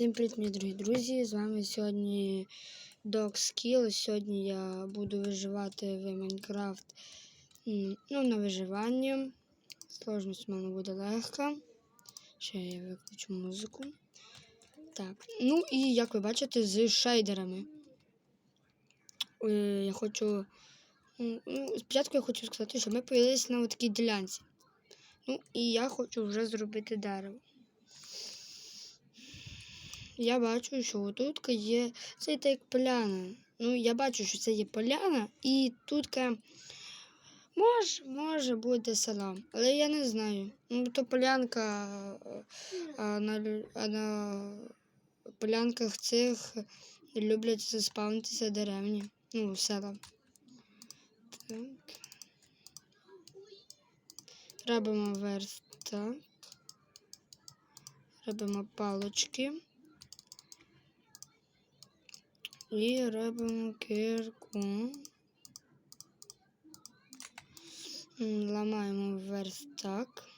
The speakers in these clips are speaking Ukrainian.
Всім привіт, мої дорогі друзі! З вами сьогодні Dog Skill. Сьогодні я буду виживати в Майнкрафт ну, на виживання. Сложність в мене буде легка. Ще я виключу музику. Так, ну і як ви бачите, з шейдерами. Е, Я хочу. Ну, спочатку я хочу сказати, що ми появилися на такій ділянці. Ну, і я хочу вже зробити дерево. Я бачу, що тут є це так поляна. Ну, я бачу, що це є поляна, і тут може, може бути село, але я не знаю. Ну, то полянка, а, на, а на полянках цих люблять заспавнитися деревні. Ну, села. Так. Робимо верстак. Робимо палочки. І робимо кирку. Ламаємо верстак.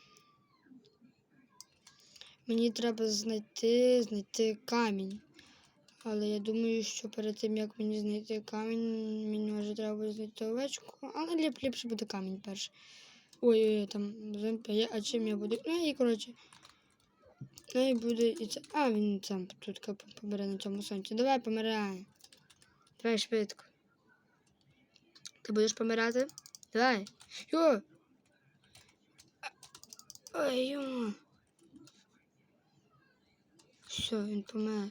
Мені треба знайти, знайти камінь. Але я думаю, що перед тим, як мені знайти камінь, мені вже треба знайти овечку. Але ліп, ліпше буде камінь перший. Ой-ой, там зомбі а чим я буду? Ну і коротше. Ну і буде і це. А, він сам тут помре на цьому сонці. Давай помирай. Давай швидко. Ти будеш помирати? Давай. Йо! Ой, йо. Все, він помер.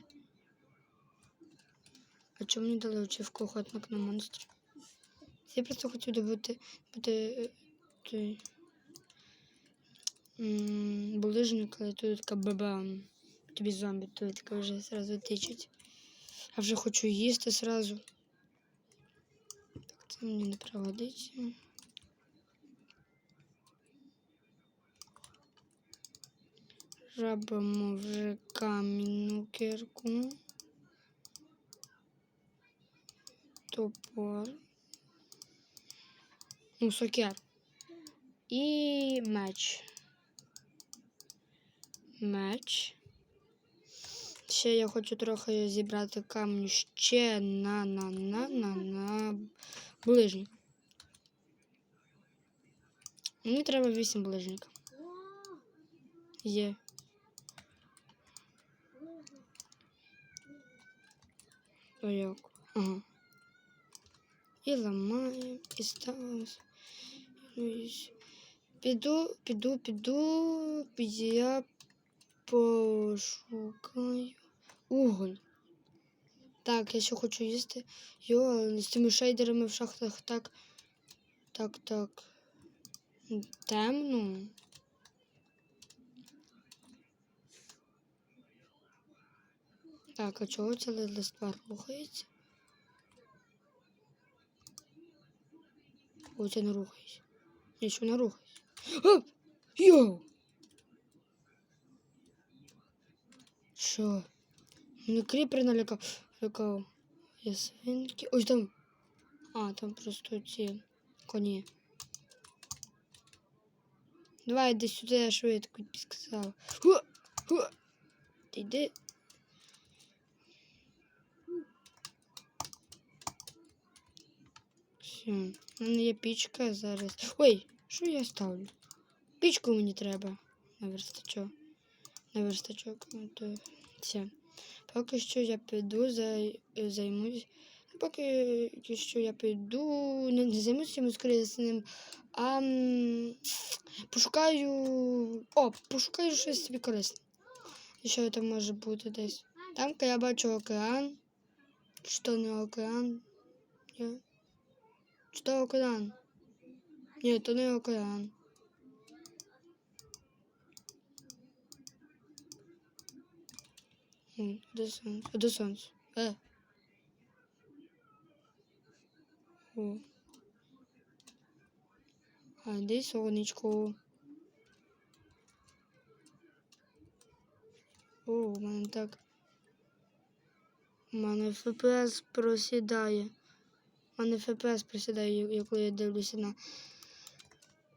А чому мені дали очівку охотник на монстра? Я просто хотів добути бути е, той м, булижник, але тут така бабам. Тобі зомбі, тут така вже зразу тичуть. А вже хочу їсти зразу. Так, це мені не пригодиться. Робимо вже камінну кирку. Топор. Ну, сокер. І меч. Меч. Ще я хочу трохи зібрати камню ще на на на на на ближніх. Мені треба 8 ближніх. Є. Як? Ага. І ламаємо, і ставимо. Піду, піду, піду, я пошукаю уголь. Так, я ще хочу їсти. Йо, з цими шейдерами в шахтах так. Так, так. Темно. Так, а чого ця листва рухається? О, це не рухається. Ні, що не рухається. Йоу! Що? Мене кріпер налякав. Лякав. Свинки. Ой, там. А, там просто ці коні. Давай йди сюди, я швидко тобі сказав. Ху! Ху! Ти йди. Все. У мене є пічка зараз. Ой, що я ставлю? Пічку мені треба на верстачок. На верстачок. Ну, все. Поки що я піду, зай... займусь. Ну, Поки що я піду. Не, не займусь чимось корисним, а пошукаю. О, пошукаю щось собі корисне. Що там може бути десь? Там я бачу океан. То не океан? Ні. То океан? Ні, то не океан. М, Де сонце? Де сонце? Е. О. А де сонечко? О, у мене так. У мене FPS просідає. У мене FPS просідає, коли я дивлюся на.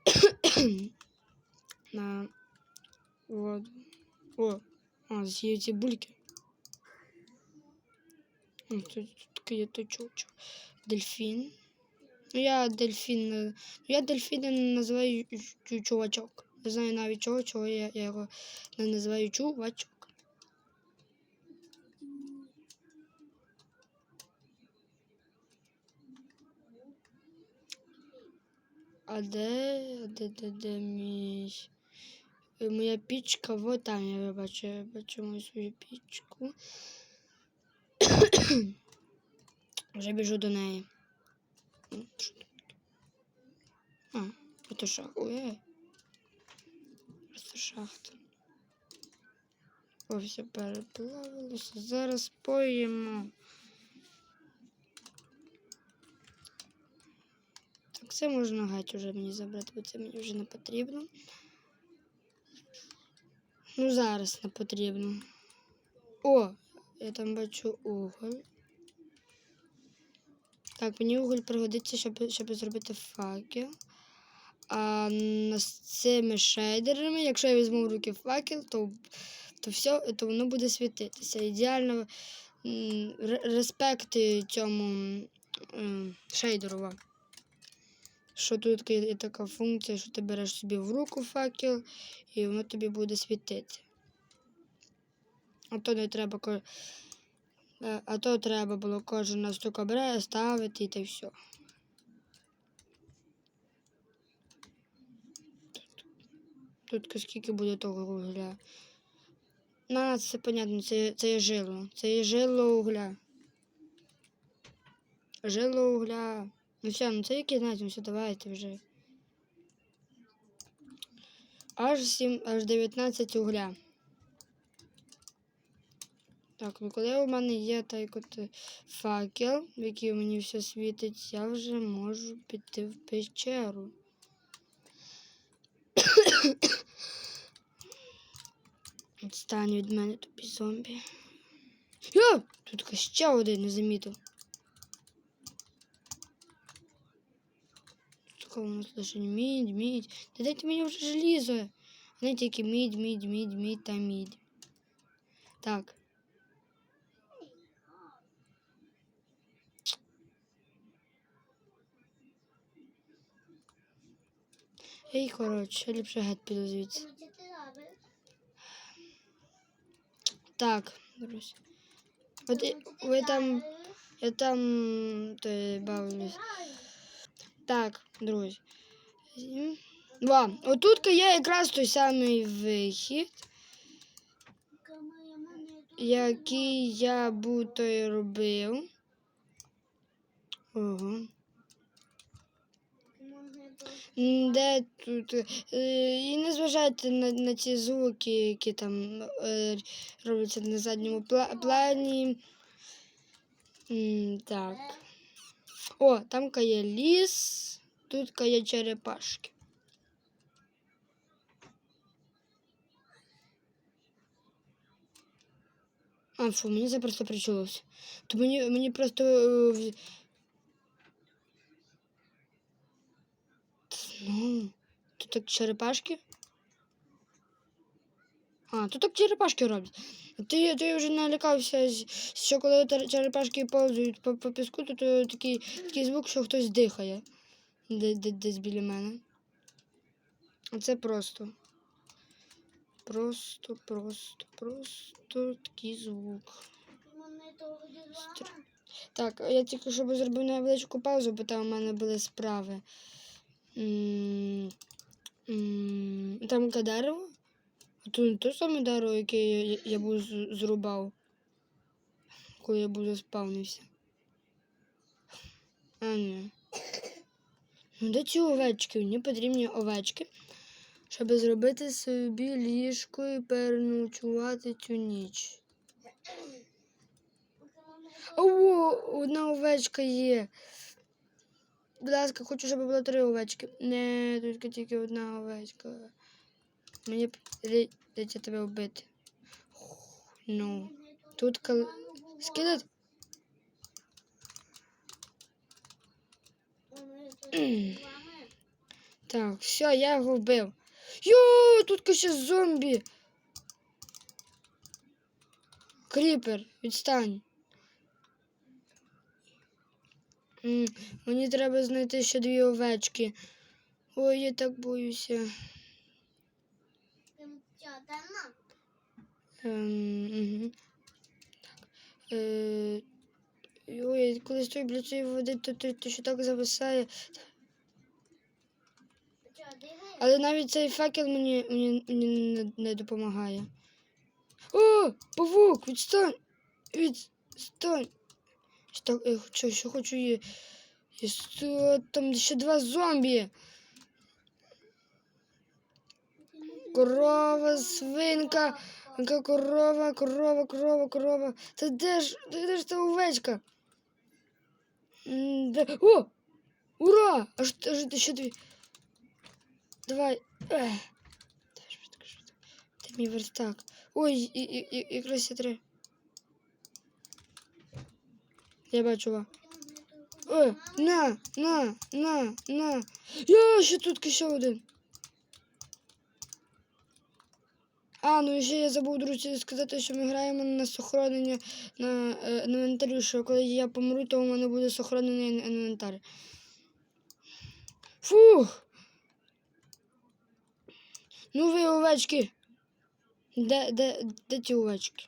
на воду. О, а, з'їв ці бульки. Тут, тут такий чучу. Дельфін. Ну, я дельфін. не- ну, Я дельфіна називаю чувачок. Не знаю навіть чого, чого я, я його не називаю чувачок. А де, а де, де, де мій? Е, Моя пічка, вот там я бачу, я бачу мою свою пічку. Вже біжу до неї. Таке? А, это шахта. Ой. Просто шахта. О, все переплавилося. Зараз поїмо. Так, це можна геть уже мені забрати, бо це мені вже не потрібно. Ну, зараз не потрібно. О, я там бачу уголь. Так, мені уголь пригодиться, щоб, щоб зробити факел. А з цими шейдерами, якщо я візьму в руки факел, то, то, все, то воно буде світитися. Ідеально респект цьому шейдеру. Що тут є така функція, що ти береш собі в руку факел, і воно тобі буде світити. А то не треба е, а то треба було кожен на штука бере, ставити і та все. Тут скільки буде того угля. На, це понятно, це, це є жило. Це є жило угля. Жило угля. Ну все, ну це яке знаєте, ну все, давайте вже. Аж 7, аж 19 угля. Так, ну коли у мене є так от е, факел, в який мені все світить, я вже можу піти в печеру. Відстань від мене тобі зомбі. Йо! Тут ще один не замітив. Така у нас лише мідь, мідь. Та дайте мені вже желізо. Не тільки мідь, мідь, мідь, мідь та мідь. Так. Ей, коротше, ліпше геть піду звідси. Так, друзі. От ви там. Я там то бавлюсь. Так, друзі. Ва, отут є якраз той самий вихід, який я будто і робив. Ого. Де тут? І не зважайте на, на ті звуки, які там е, робляться на задньому пла- плані. Так. О, там є ліс, тут є черепашки. А, фу, мені це просто причулося. То мені, мені просто. е, в- Ну, тут так черепашки. А, тут так черепашки роблять. Ти, ти вже налякався, що коли черепашки повзають по, по піску, то, то такий, такий звук, що хтось дихає де, де, десь біля мене. А це просто. Просто, просто, просто такий звук. Стр- Так, я тільки щоб зробив невеличку паузу, бо там у мене були справи. М, м, Там яке дерево? То не те саме дерево, яке я, я був зрубав, коли я був заспавнився. А, ні. Ну, де ці овечки? Мені потрібні овечки, щоб зробити собі ліжко і переночувати цю ніч. О, одна овечка є. Будь ласка, хочу, щоб було три овечки. Не, тільки тільки одна овечка. Мені прийдеться тебе вбити. Ну. Тут кал... скелет. Так, все, я його вбив. Йо, тут ще зомбі. Кріпер, відстань. М, Мені треба знайти ще дві овечки. Ой, я так боюся. Ем, угу. Так. Е, ой, коли стою біля цієї води, то, то, то що так зависає. Але навіть цей факел мені, мені, мені не, не допомагає. О, павук, відстань! Відстань! Так, я хочу, що хочу є. І що там ще два зомбі. Корова, свинка, корова, корова, корова, корова. Та де ж, де ж та овечка? Де? О! Ура! Аж, аж ще дві. Давай. Ех. Та швидко, швидко. Де мій верстак? Ой, і, і, і, якраз я три. Я бачу вас. Ой, на, на, на, на. Я ще тут ще один. А, ну і ще я забув, друзі, сказати, що ми граємо на сохранення на е, на що коли я помру, то у мене буде сохранений інвентар. Фух! Ну ви овечки. Де, де, де ті овечки?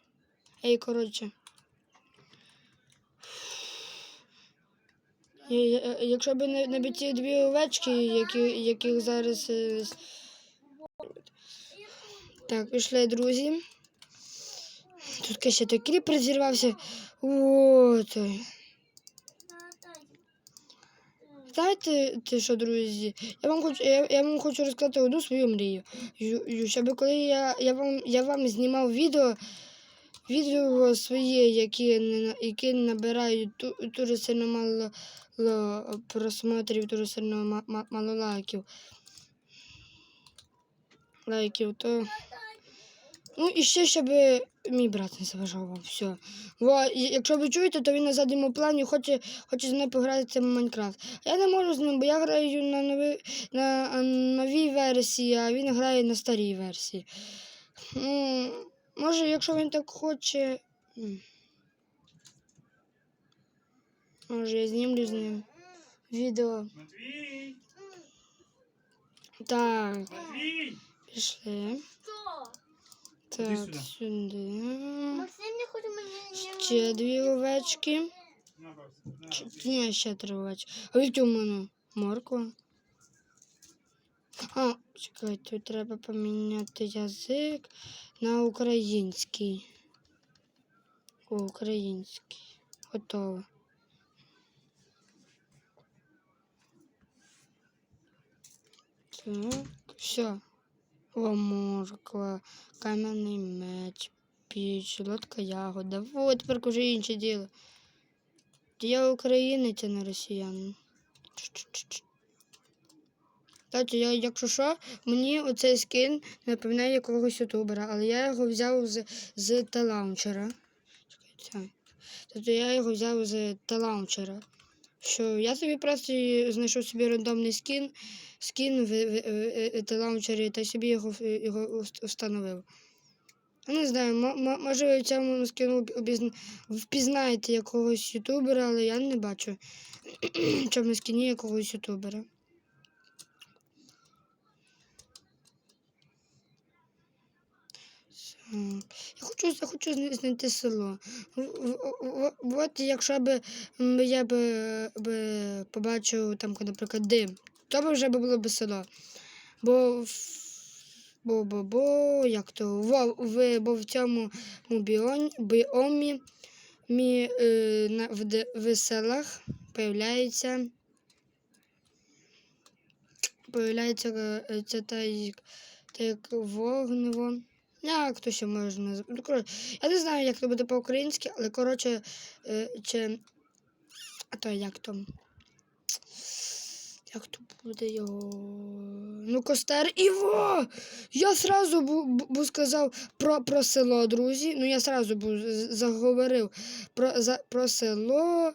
Ей, коротше. Я- я- Якщо б не, не ці дві овечки, які, яких зараз. е, Так, пішли, друзі. Тут ще той кріпер зірвався. От. Знаєте, ти що, друзі? Я вам хочу, я, я вам хочу розказати одну свою мрію. Щоб коли я, я, вам, я вам знімав відео, відео своє, які, які набирають дуже сильно мало просмотрів, дуже сильно ма- ма- мало лайків. Лайків, то. Ну і ще, щоб мій брат не заважав вам. Все. Во, якщо ви чуєте, то він на задньому плані хоче, хоче з мною погратися в Майнкрафт. Я не можу з ним, бо я граю на, нові, на новій версії, а він грає на старій версії. Може, якщо він так хоче. Може, я знімлю з ним відео. Матвій! Так, Матвій! пішли. Так, сюди. Максим не хоче мені... Ще дві овечки. Ні, ще три овечки. А від у мене морква. А, чекайте, треба поміняти язик на український. О, український. Готово. Так, все. О, морква, кам'яний меч, піч, лодка ягода. О, тепер вже інше діло. Я українець, а не росіянин. Кстати, я, якщо що, мені оцей скин напоминає якогось ютубера, але я його взяв з, з телаунчера. Тобто я його взяв з телаунчера. Що я собі просто знайшов собі рандомний скін, скін в, в, в, в телаунчері та собі його, його встановив. Не знаю, мо- мо- може ви в цьому скину обізна- впізнаєте якогось ютубера, але я не бачу в цьому скіні якогось ютубера. Я хочу, я хочу знайти село. От якщо б я б, б побачив там, наприклад, дим, то б вже було б село. Бо, бо, бо, бо як то, во, в, бо в цьому му біон, біомі мі, е, на, в, в селах появляється появляється е, це та як, та як. То ще можна? Ну, коротше, я не знаю, як це буде по-українськи, але коротше, е, чи. А то як там? Як то буде його. Ну, костер Іво! Я сразу бу, бу, сказав про, про село, друзі. Ну, я сразу бу заговорив про, за, про село,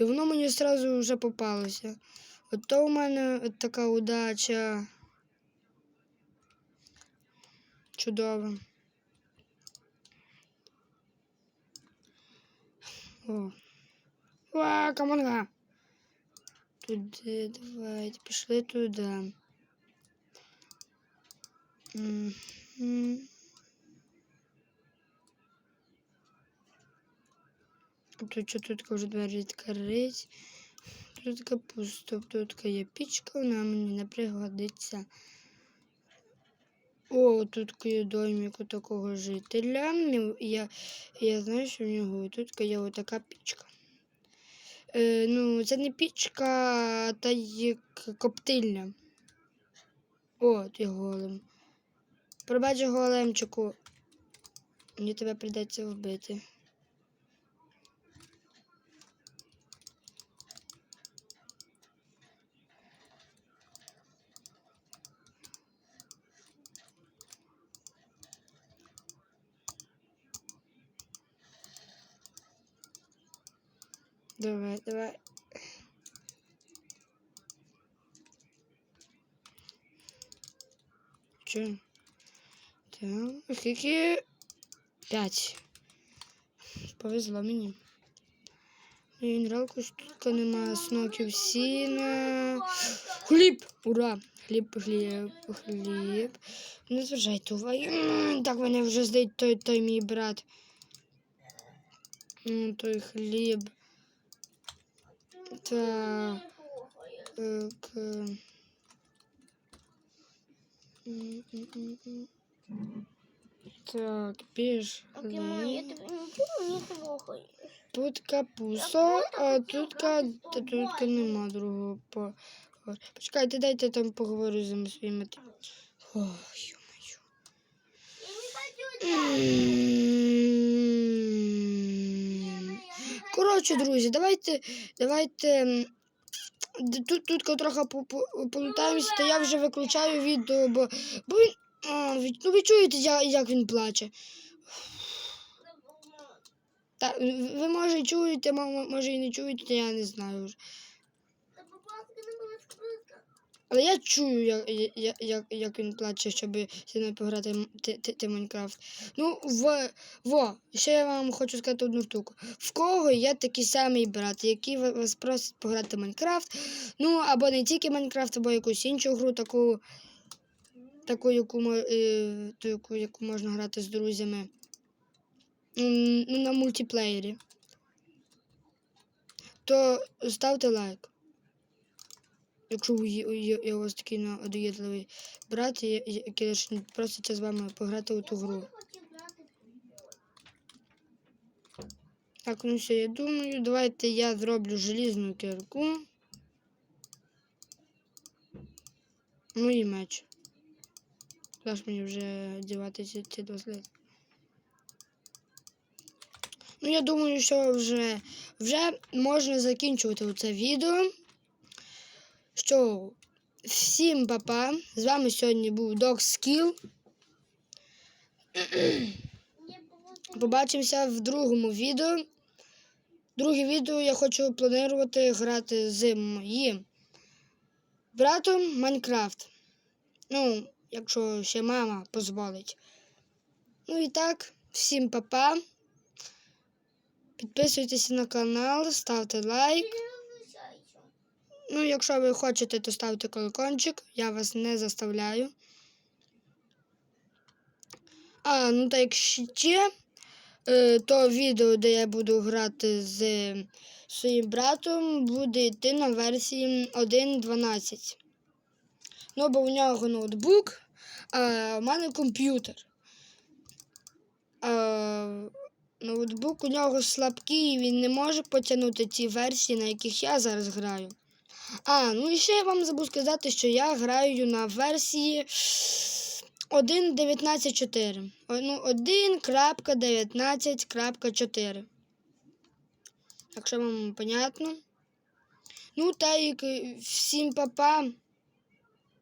і воно мені сразу вже попалося. То у мене така удача. Чудово. О. Ва, камонга. туди, давайте, пішли туди. Тут що тут вже двері відкрить. Тут така пусто, тут є пічка, вона мені не пригодиться. О, тут є домик такого жителя. Ну, Я, я знаю, що в нього тут є отака пічка. Е, ну, це не пічка, та є коптильня. О, ти голем. Пробач големчику. Мені тебе прийдеться вбити. Давай, давай. Че? Так, скільки? П'ять. Повезло мені. Мінералку штука немає, смоків сіна. Хліб! Ура! Хліб, хліб, хліб. Не зважайте уваги. Так мене вже здить той, той мій брат. М, Той хліб. Так. Так. е. Так, біж. Окей, мам, я хліб. нічого не слухаю. Тут капуста, а тут, ка... та тут ка нема другого по. Почекайте, дайте там поговорю з ними своїми. Ой, ё-моё. Я не хочу М. Коротше, друзі, давайте, давайте. Тут, тут трохи по- по- полутаємося, то я вже виключаю відео, бо, бо він. А, ну ви чуєте, я- як він плаче. Та, ви може чуєте, мо- може і не чуєте, я не знаю вже. Та, будь ласка, не була скритка. Але я чую, як, як, як, він плаче, щоб зі мною пограти ти, Майнкрафт. Ну, в, во, ще я вам хочу сказати одну штуку. В кого є такий самий брат, який вас просить пограти в Майнкрафт, ну, або не тільки Майнкрафт, або якусь іншу гру, таку, таку, яку, е, ту, яку, яку можна грати з друзями. Ну, на мультиплеєрі. То ставте лайк. Якщо ви є- є у вас такий надоїдливий брат, я- я- який лише проситься з вами пограти у ту гру. Так, ну все, я думаю, давайте я зроблю желізну кирку. Ну і меч. Куди мені вже діватися ці досліди? Ну, я думаю, що вже, вже можна закінчувати це відео. Що всім папа. З вами сьогодні був Dog Skill. Побачимося в другому відео. Друге відео я хочу планувати грати з моїм братом Майнкрафт. Ну, якщо ще мама дозволить. Ну і так, всім па-па. Підписуйтесь на канал, ставте лайк. Ну, якщо ви хочете, то ставте колокольчик, я вас не заставляю. А, ну так ще, е, то відео, де я буду грати з своїм братом, буде йти на версії 1.12. Ну, бо у нього ноутбук, а в мене комп'ютер. Ноутбук у нього слабкий, і він не може потягнути ті версії, на яких я зараз граю. А, ну і ще я вам забув сказати, що я граю на версії 1.19.4. Ну, 1.19.4. Якщо вам понятно. Ну, та і всім па-па.